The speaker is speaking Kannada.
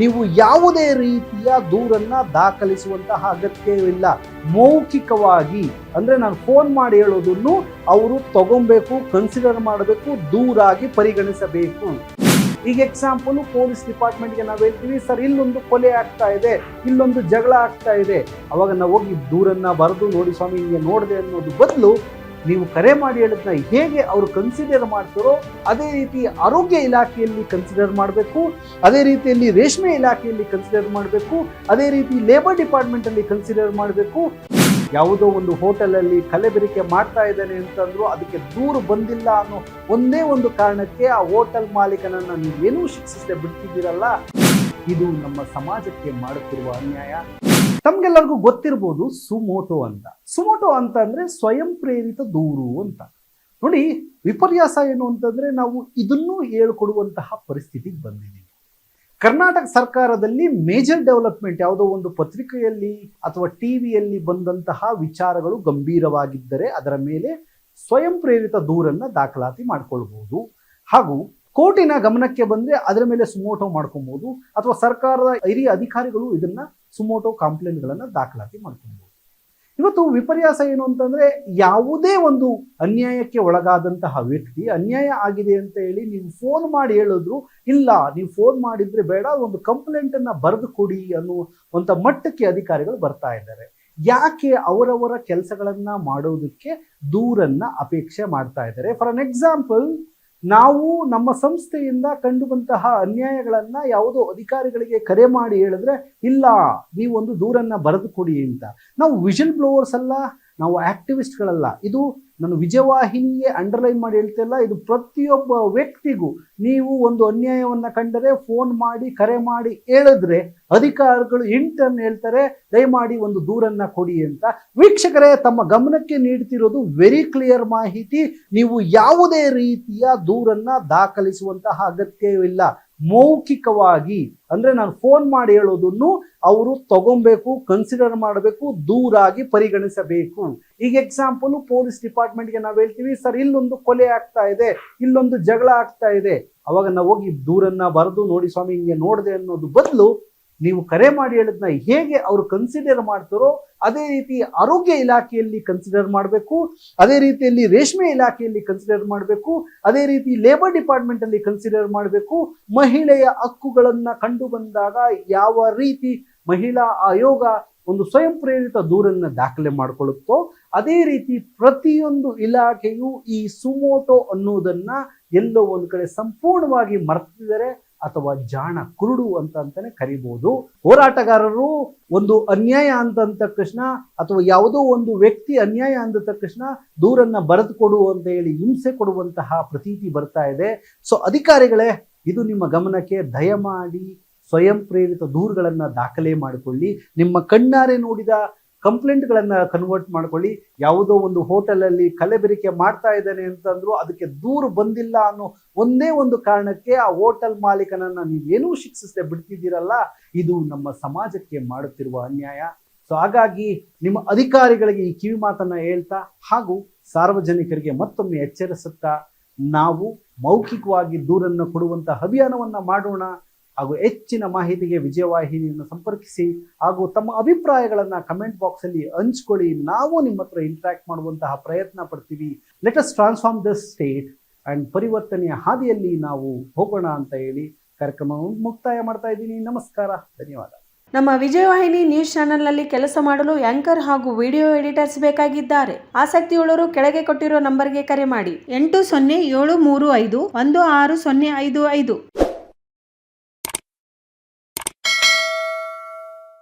ನೀವು ಯಾವುದೇ ರೀತಿಯ ದೂರನ್ನ ದಾಖಲಿಸುವಂತಹ ಅಗತ್ಯವಿಲ್ಲ. ಮೌಖಿಕವಾಗಿ, ಅಂದ್ರೆ ನಾನು ಫೋನ್ ಮಾಡಿ ಹೇಳೋದನ್ನು ಅವರು ತಗೊಬೇಕು ಕನ್ಸಿಡರ್ ಮಾಡಬೇಕು ದೂರಾಗಿ ಪರಿಗಣಿಸಬೇಕು. ಈಗ ಎಕ್ಸಾಂಪಲ್ ಪೊಲೀಸ್ ಡಿಪಾರ್ಟ್ಮೆಂಟ್ಗೆ ನಾವು ಹೇಳ್ತೀವಿ, ಸರ್, ಇಲ್ಲೊಂದು ಕೊಲೆ ಆಗ್ತಾ ಇದೆ, ಇಲ್ಲೊಂದು ಜಗಳ ಆಗ್ತಾ ಇದೆ. ಅವಾಗ ನಾವು ಹೋಗಿ ದೂರನ್ನ ಬರೆದು ನೋಡಿ, ಸ್ವಾಮಿ, ಹಿಂಗೆ ನೋಡಿದೆ ಅನ್ನೋದು ಬದಲು ನೀವು ಕರೆ ಮಾಡಿ ಹೇಳಿದ್ನ ಹೇಗೆ ಅವರು ಕನ್ಸಿಡರ್ ಮಾಡ್ತಾರೋ ಅದೇ ರೀತಿ ಆರೋಗ್ಯ ಇಲಾಖೆಯಲ್ಲಿ ಕನ್ಸಿಡರ್ ಮಾಡಬೇಕು, ಅದೇ ರೀತಿಯಲ್ಲಿ ರೇಷ್ಮೆ ಇಲಾಖೆಯಲ್ಲಿ ಕನ್ಸಿಡರ್ ಮಾಡಬೇಕು, ಅದೇ ರೀತಿ ಲೇಬರ್ ಡಿಪಾರ್ಟ್ಮೆಂಟಲ್ಲಿ ಕನ್ಸಿಡರ್ ಮಾಡಬೇಕು. ಯಾವುದೋ ಒಂದು ಹೋಟೆಲಲ್ಲಿ ಕಲೆಬೆರಿಕೆ ಮಾಡ್ತಾ ಇದ್ದಾನೆ ಅಂತಂದ್ರು ಅದಕ್ಕೆ ದೂರು ಬಂದಿಲ್ಲ ಅನ್ನೋ ಒಂದೇ ಒಂದು ಕಾರಣಕ್ಕೆ ಆ ಹೋಟೆಲ್ ಮಾಲೀಕನನ್ನು ನೀವೇನೂ ಶಿಕ್ಷಿಸದೆ ಬಿಡ್ತಿದ್ದೀರಲ್ಲ? ಇದು ನಮ್ಮ ಸಮಾಜಕ್ಕೆ ಮಾಡುತ್ತಿರುವ ಅನ್ಯಾಯ. ತಮ್ಗೆಲ್ಲರಿಗೂ ಗೊತ್ತಿರ್ಬೋದು ಸುಮೋಟೋ ಅಂತ. ಸುಮೋಟೋ ಅಂತ ಅಂದ್ರೆ ಸ್ವಯಂ ಪ್ರೇರಿತ ದೂರು ಅಂತ. ನೋಡಿ, ವಿಪರ್ಯಾಸ ಏನು ಅಂತಂದ್ರೆ ನಾವು ಇದನ್ನೂ ಹೇಳ್ಕೊಡುವಂತಹ ಪರಿಸ್ಥಿತಿಗೆ ಬಂದಿದ್ದೀವಿ. ಕರ್ನಾಟಕ ಸರ್ಕಾರದಲ್ಲಿ ಮೇಜರ್ ಡೆವಲಪ್ಮೆಂಟ್ ಯಾವುದೋ ಒಂದು ಪತ್ರಿಕೆಯಲ್ಲಿ ಅಥವಾ ಟಿವಿಯಲ್ಲಿ ಬಂದಂತಹ ವಿಚಾರಗಳು ಗಂಭೀರವಾಗಿದ್ದರೆ ಅದರ ಮೇಲೆ ಸ್ವಯಂ ಪ್ರೇರಿತ ದೂರನ್ನ ದಾಖಲಾತಿ ಮಾಡ್ಕೊಳ್ಬಹುದು ಹಾಗೂ ಕೋರ್ಟಿನ ಗಮನಕ್ಕೆ ಬಂದ್ರೆ ಅದರ ಮೇಲೆ ಸುಮೋಟೋ ಮಾಡ್ಕೊಬೋದು ಅಥವಾ ಸರ್ಕಾರದ ಹಿರಿಯ ಅಧಿಕಾರಿಗಳು ಇದನ್ನ ಸುಮೋಟೋ ಕಂಪ್ಲೇಂಟ್ಗಳನ್ನು ದಾಖಲಾತಿ ಮಾಡ್ಕೊಬಹುದು ಇವತ್ತು ವಿಪರ್ಯಾಸ ಏನು ಅಂತಂದ್ರೆ ಯಾವುದೇ ಒಂದು ಅನ್ಯಾಯಕ್ಕೆ ಒಳಗಾದಂತಹ ವ್ಯಕ್ತಿ ಅನ್ಯಾಯ ಆಗಿದೆ ಅಂತ ಹೇಳಿ ನೀವು ಫೋನ್ ಮಾಡಿ ಹೇಳಿದ್ರು, ಇಲ್ಲ, ನೀವು ಫೋನ್ ಮಾಡಿದ್ರೆ ಬೇಡ, ಒಂದು ಕಂಪ್ಲೇಂಟ್ ಅನ್ನ ಬರೆದು ಕೊಡಿ ಅನ್ನುವಂಥ ಮಟ್ಟಕ್ಕೆ ಅಧಿಕಾರಿಗಳು ಬರ್ತಾ ಇದ್ದಾರೆ. ಯಾಕೆ ಅವರವರ ಕೆಲಸಗಳನ್ನು ಮಾಡೋದಕ್ಕೆ ದೂರನ್ನ ಅಪೇಕ್ಷೆ ಮಾಡ್ತಾ ಇದ್ದಾರೆ? ಫಾರ್ ಅನ್ ಎಕ್ಸಾಂಪಲ್ ನಾವು ನಮ್ಮ ಸಂಸ್ಥೆಯಿಂದ ಕಂಡುಬಂತಹ ಅನ್ಯಾಯಗಳನ್ನ ಯಾವುದೋ ಅಧಿಕಾರಿಗಳಿಗೆ ಕರೆ ಮಾಡಿ ಹೇಳಿದ್ರೆ, ಇಲ್ಲ, ನೀವೊಂದು ದೂರನ್ನ ಬರೆದು ಕೊಡಿ ಅಂತ. ನಾವು ವಿಷನ್ ಬ್ಲೋವರ್ಸ್ ಅಲ್ಲ ನಾವು ಆಕ್ಟಿವಿಸ್ಟ್ಗಳಲ್ಲ, ಇದು ನಾನು ವಿಜಯವಾಹಿನಿಯೇ ಅಂಡರ್ಲೈನ್ ಮಾಡಿ ಹೇಳ್ತಿಲ್ಲ ಇದು ಪ್ರತಿಯೊಬ್ಬ ವ್ಯಕ್ತಿಗೂ ನೀವು ಒಂದು ಅನ್ಯಾಯವನ್ನ ಕಂಡರೆ ಫೋನ್ ಮಾಡಿ, ಕರೆ ಮಾಡಿ ಹೇಳಿದ್ರೆ ಅಧಿಕಾರಿಗಳು ಇಂಟರ್ನ್ ಹೇಳ್ತಾರೆ, ದಯಮಾಡಿ ಒಂದು ದೂರನ್ನ ಕೊಡಿ ಅಂತ. ವೀಕ್ಷಕರೇ, ತಮ್ಮ ಗಮನಕ್ಕೆ ನೀಡ್ತಿರೋದು ವೆರಿ ಕ್ಲಿಯರ್ ಮಾಹಿತಿ, ನೀವು ಯಾವುದೇ ರೀತಿಯ ದೂರನ್ನ ದಾಖಲಿಸುವಂತಹ ಅಗತ್ಯವಿಲ್ಲ. ಮೌಖಿಕವಾಗಿ, ಅಂದ್ರೆ ನಾನು ಫೋನ್ ಮಾಡಿ ಹೇಳೋದನ್ನು ಅವರು ತಗೊಬೇಕು ಕನ್ಸಿಡರ್ ಮಾಡಬೇಕು, ದೂರಾಗಿ ಪರಿಗಣಿಸಬೇಕು. ಈಗ ಎಕ್ಸಾಂಪಲು ಪೊಲೀಸ್ ಡಿಪಾರ್ಟ್ಮೆಂಟ್ಗೆ ನಾವು ಹೇಳ್ತೀವಿ, ಸರ್, ಇಲ್ಲೊಂದು ಕೊಲೆ ಆಗ್ತಾ ಇದೆ, ಇಲ್ಲೊಂದು ಜಗಳ ಆಗ್ತಾ ಇದೆ. ಅವಾಗ ನಾವು ಹೋಗಿ ದೂರನ್ನ ಬರೆದು, ನೋಡಿ ಸ್ವಾಮಿ, ಹಿಂಗೆ ನೋಡಿದೆ ಅನ್ನೋದು ಬದಲು ನೀವು ಕರೆ ಮಾಡಿ ಹೇಳಿದ್ನ ಹೇಗೆ ಅವರು ಕನ್ಸಿಡರ್ ಮಾಡ್ತಾರೋ ಅದೇ ರೀತಿ ಆರೋಗ್ಯ ಇಲಾಖೆಯಲ್ಲಿ ಕನ್ಸಿಡರ್ ಮಾಡಬೇಕು, ಅದೇ ರೀತಿಯಲ್ಲಿ ರೇಷ್ಮೆ ಇಲಾಖೆಯಲ್ಲಿ ಕನ್ಸಿಡರ್ ಮಾಡಬೇಕು, ಅದೇ ರೀತಿ ಲೇಬರ್ ಡಿಪಾರ್ಟ್ಮೆಂಟ್ ಅಲ್ಲಿ ಕನ್ಸಿಡರ್ ಮಾಡಬೇಕು, ಮಹಿಳೆಯ ಹಕ್ಕುಗಳನ್ನು ಕಂಡು ಬಂದಾಗ ಯಾವ ರೀತಿ ಮಹಿಳಾ ಆಯೋಗ ಒಂದು ಸ್ವಯಂ ಪ್ರೇರಿತ ದೂರನ್ನು ದಾಖಲೆ ಮಾಡಿಕೊಳ್ಳುತ್ತೋ, ಅದೇ ರೀತಿ ಪ್ರತಿಯೊಂದು ಇಲಾಖೆಯು ಈ ಸುಮೋಟೋ ಅನ್ನೋದನ್ನ ಎಲ್ಲೋ ಒಂದು ಕಡೆ ಸಂಪೂರ್ಣವಾಗಿ ಮರ್ತಿದ್ದಾರೆ ಅಥವಾ ಜಾಣ ಕುರುಡು ಅಂತ ಅಂತಾನೆ ಕರಿಬಹುದು ಹೋರಾಟಗಾರರು ಒಂದು ಅನ್ಯಾಯ ಅಂತ ತಕ್ಷಣ ಅಥವಾ ಯಾವುದೋ ಒಂದು ವ್ಯಕ್ತಿ ಅನ್ಯಾಯ ಅಂದ ತಕ್ಷಣ ದೂರನ್ನ ಬರೆದು ಕೊಡು ಅಂತ ಹೇಳಿ ಹಿಂಸೆ ಕೊಡುವಂತಹ ಪ್ರತೀತಿ ಬರ್ತಾ ಇದೆ. ಸೊ ಅಧಿಕಾರಿಗಳೇ, ಇದು ನಿಮ್ಮ ಗಮನಕ್ಕೆ ದಯಮಾಡಿ ಸ್ವಯಂ ಪ್ರೇರಿತ ದೂರುಗಳನ್ನು ದಾಖಲೆ ಮಾಡಿಕೊಳ್ಳಿ. ನಿಮ್ಮ ಕಣ್ಣಾರೆ ನೋಡಿದ ಕಂಪ್ಲೇಂಟ್ಗಳನ್ನ ಕನ್ವರ್ಟ್ ಮಾಡ್ಕೊಳ್ಳಿ. ಯಾವುದೋ ಒಂದು ಹೋಟೆಲಲ್ಲಿ ಕಲೆಬೆರಿಕೆ ಮಾಡ್ತಾ ಇದ್ದಾನೆ ಅಂತಂದ್ರು ಅದಕ್ಕೆ ದೂರು ಬಂದಿಲ್ಲ ಅನ್ನೋ ಒಂದೇ ಒಂದು ಕಾರಣಕ್ಕೆ ಆ ಹೋಟೆಲ್ ಮಾಲೀಕನನ್ನ ನೀವೇನೂ ಶಿಕ್ಷಿಸದೆ ಬಿಡ್ತಿದ್ದೀರಲ್ಲ, ಇದು ನಮ್ಮ ಸಮಾಜಕ್ಕೆ ಮಾಡುತ್ತಿರುವ ಅನ್ಯಾಯ. ಸೊ ಹಾಗಾಗಿ ನಿಮ್ಮ ಅಧಿಕಾರಿಗಳಿಗೆ ಈ ಕಿವಿ ಮಾತನ್ನ ಹೇಳ್ತಾ ಹಾಗೂ ಸಾರ್ವಜನಿಕರಿಗೆ ಮತ್ತೊಮ್ಮೆ ಎಚ್ಚರಿಸುತ್ತಾ, ನಾವು ಮೌಖಿಕವಾಗಿ ದೂರನ್ನು ಕೊಡುವಂಥ ಅಭಿಯಾನವನ್ನ ಮಾಡೋಣ. ಹಾಗೂ ಹೆಚ್ಚಿನ ಮಾಹಿತಿಗೆ ವಿಜಯವಾಹಿನಿಯನ್ನು ಸಂಪರ್ಕಿಸಿ ಹಾಗೂ ತಮ್ಮ ಅಭಿಪ್ರಾಯಗಳನ್ನು ಕಮೆಂಟ್ ಬಾಕ್ಸಲ್ಲಿ ಹಂಚ್ಕೊಳ್ಳಿ. ನಾವು ನಿಮ್ಮ ಹತ್ರ ಇಂಟ್ರಾಕ್ಟ್ ಮಾಡುವಂತಹ ಪ್ರಯತ್ನ ಪಡ್ತೀವಿ. Let us transform the state and ಪರಿವರ್ತನೆಯ ಹಾದಿಯಲ್ಲಿ ನಾವು ಹೋಗೋಣ ಅಂತ ಹೇಳಿ ಕಾರ್ಯಕ್ರಮವನ್ನು ಮುಕ್ತಾಯ ಮಾಡ್ತಾ ಇದ್ದೀನಿ. ನಮಸ್ಕಾರ. ಧನ್ಯವಾದ. ನಮ್ಮ ವಿಜಯವಾಹಿನಿ ನ್ಯೂಸ್ ಚಾನೆಲ್ನಲ್ಲಿ ಕೆಲಸ ಮಾಡಲು ಆಂಕರ್ ಹಾಗೂ ವಿಡಿಯೋ ಎಡಿಟರ್ಸ್ ಬೇಕಾಗಿದ್ದಾರೆ. ಆಸಕ್ತಿಯುಳ್ಳವರು ಕೆಳಗೆ ಕೊಟ್ಟಿರೋ ನಂಬರ್ಗೆ ಕರೆ ಮಾಡಿ. ಎಂಟು ಸೊನ್ನೆ ಏಳು ಮೂರು ಐದು ಒಂದು ಆರು ಸೊನ್ನೆ ಐದು ಐದು.